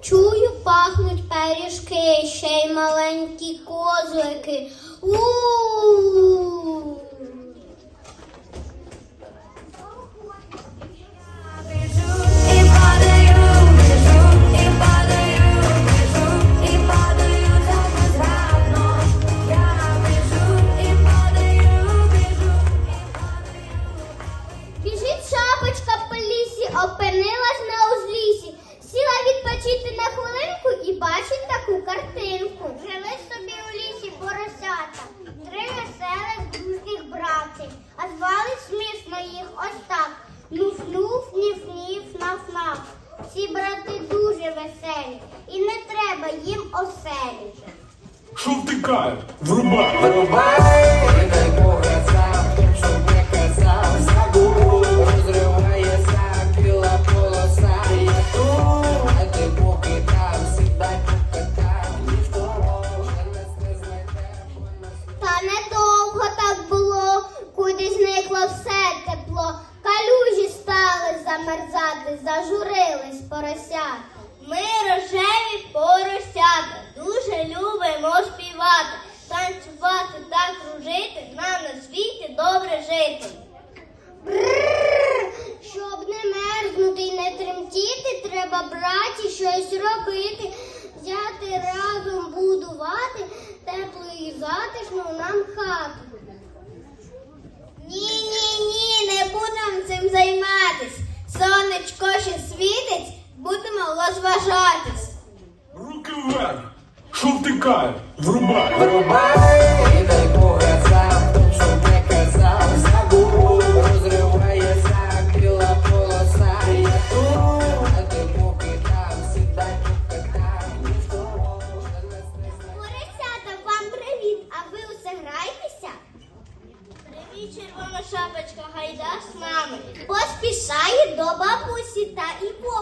Чую, пахнуть пиріжки, ще й маленькі козлики. У, -у, -у. Біжить шапочка по лісі, опинилась на бачить таку картинку. Жили собі у лісі поросята, три веселих дружніх братці, а звали смішно їх ось так. Нуф-нуф, ніф-ніф, наф-наф. Ці брати дуже веселі, і не треба їм оселі. Що втикає? Врубай! Вирубай, куди все тепло. Калюжі стали замерзати, зажурились поросята. Ми рожеві поросята, дуже любимо співати, танцювати та кружити, нам на світі добре жити. Щоб не мерзнути й не тремтіти, треба браті щось робити, взяти разом будувати теплу і затишну нам хату. Ще світить, будемо розважатись. Руки вверх! Що втикає? Врубай! Вирубай, шапочка, гайда з нами. Поспішає до бабусі, та і по.